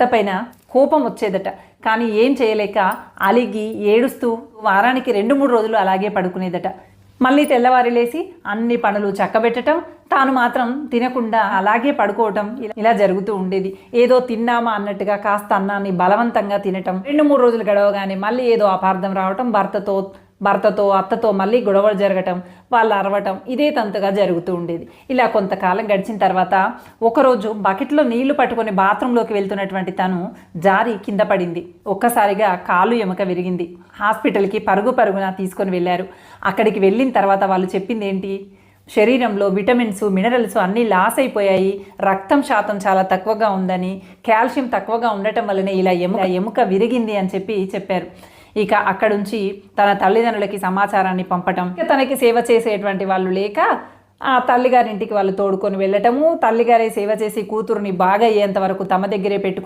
భర్త పైన కోపం వచ్చేదట. కానీ ఏం చేయలేక అలిగి ఏడుస్తూ వారానికి రెండు మూడు రోజులు అలాగే పడుకునేదట. మళ్ళీ తెల్లవారి లేచి అన్ని పనులు చక్కబెట్టడం తాను మాత్రం తినకుండా అలాగే పడుకోవటం ఇలా- ఇలా జరుగుతూ ఉండేది. ఏదో తిన్నామా అన్నట్టుగా కాస్త అన్నాన్ని బలవంతంగా తినటం రెండు మూడు రోజులు గడవగానే మళ్ళీ ఏదో అపార్థం రావటం భర్తతో భర్తతో అత్తతో మళ్ళీ గొడవలు జరగటం వాళ్ళు అరవటం ఇదే తంతుగా జరుగుతూ ఉండేది. ఇలా కొంతకాలం గడిచిన తర్వాత ఒకరోజు బకెట్లో నీళ్ళు పట్టుకొని బాత్రూంలోకి వెళ్తున్నటువంటి తను జారి కింద పడింది. ఒక్కసారిగా కాలు ఎముక విరిగింది. హాస్పిటల్కి పరుగు పరుగున తీసుకొని వెళ్ళారు. అక్కడికి వెళ్ళిన తర్వాత వాళ్ళు చెప్పింది ఏంటి? శరీరంలో విటమిన్స్ మినరల్స్ అన్నీ లాస్ అయిపోయాయి. రక్తం శాతం చాలా తక్కువగా ఉందని కాల్షియం తక్కువగా ఉండటం వల్లనే ఇలా ఎముక ఎముక విరిగింది అని చెప్పి చెప్పారు. ఇక అక్కడుంచి తన తల్లిదండ్రులకి సమాచారాన్ని పంపటం. ఇక తనకి సేవ చేసేటువంటి వాళ్ళు లేక ఆ తల్లిగారింటికి వాళ్ళు తోడుకొని వెళ్ళటము. తల్లిగారే సేవ చేసి కూతురుని బాగా అయ్యేంత వరకు తమ దగ్గరే పెట్టుకు